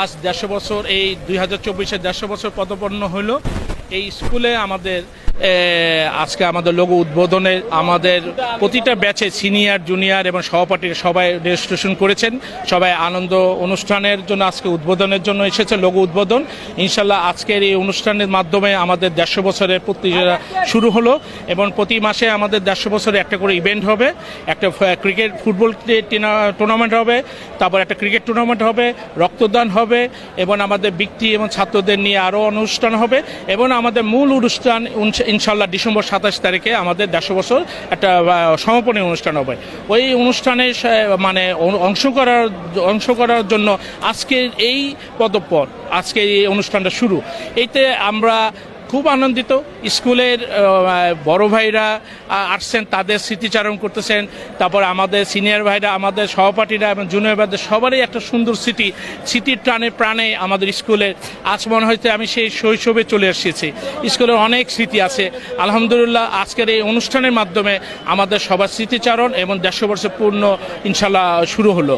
আজ দেড়শো বছর এই দুই হাজার চব্বিশে দেড়শো বছর পদপন্ন হলো। এই স্কুলে আমাদের আজকে আমাদের লোগো উদ্বোধনে আমাদের প্রতিটা ব্যাচে সিনিয়র, জুনিয়র এবং সহপাঠী সবাই রেজিস্ট্রেশন করেছেন। সবাই আনন্দ অনুষ্ঠানের জন্য আজকে উদ্বোধনের জন্য এসেছে, লোগো উদ্বোধন। ইনশাল্লাহ আজকের এই অনুষ্ঠানের মাধ্যমে আমাদের দেড়শো বছরের প্রতিযোগিতা শুরু হলো এবং প্রতি মাসে আমাদের দেড়শো বছরে একটা করে ইভেন্ট হবে। একটা ক্রিকেট ফুটবল টুর্নামেন্ট হবে, তারপর একটা ক্রিকেট টুর্নামেন্ট হবে, রক্তদান হবে এবং আমাদের ব্যক্তি এবং ছাত্রদের নিয়ে আরও অনুষ্ঠান হবে এবং আমাদের মূল অনুষ্ঠান ইনশাল্লাহ ডিসেম্বর সাতাশ তারিখে আমাদের দেড়শো বছর একটা সমাপনী অনুষ্ঠান হবে। ওই অনুষ্ঠানে মানে অংশ করার অংশ করার জন্য আজকের এই পদপর আজকে এই অনুষ্ঠানটা শুরু। এতে আমরা খুব আনন্দিত। স্কুলের বড় ভাইরা আসছেন, তাদের স্মৃতিচারণ করতেছেন। তারপর আমাদের সিনিয়র ভাইরা, আমাদের সহপাঠীরা এবং জুনিয়র ভাইদের সবারই একটা সুন্দর স্মৃতি। স্মৃতির টানে প্রাণে আমাদের স্কুলের, আজ মনে হয়তো আমি সেই শৈশবে চলে এসেছি। স্কুলের অনেক স্মৃতি আছে। আলহামদুলিল্লাহ, আজকের এই অনুষ্ঠানের মাধ্যমে আমাদের সবার স্মৃতিচারণ এবং দেড়শো বছর পূর্ণ, ইনশাল্লাহ, শুরু হলো।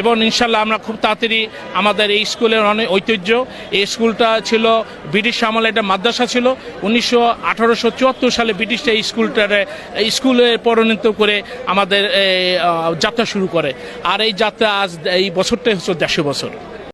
এবং ইনশাল্লাহ আমরা খুব তাড়াতাড়ি আমাদের এই স্কুলের অনেক ঐতিহ্য। এই স্কুলটা ছিল ব্রিটিশ আমলে একটা মাদ্রাসা ছিল। উনিশশো আঠারোশো সালে ব্রিটিশরা স্কুলটারে স্কুলে পরিণত করে আমাদের যাত্রা শুরু করে। আর এই যাত্রা আজ, এই বছরটাই হচ্ছে দেড়শো বছর।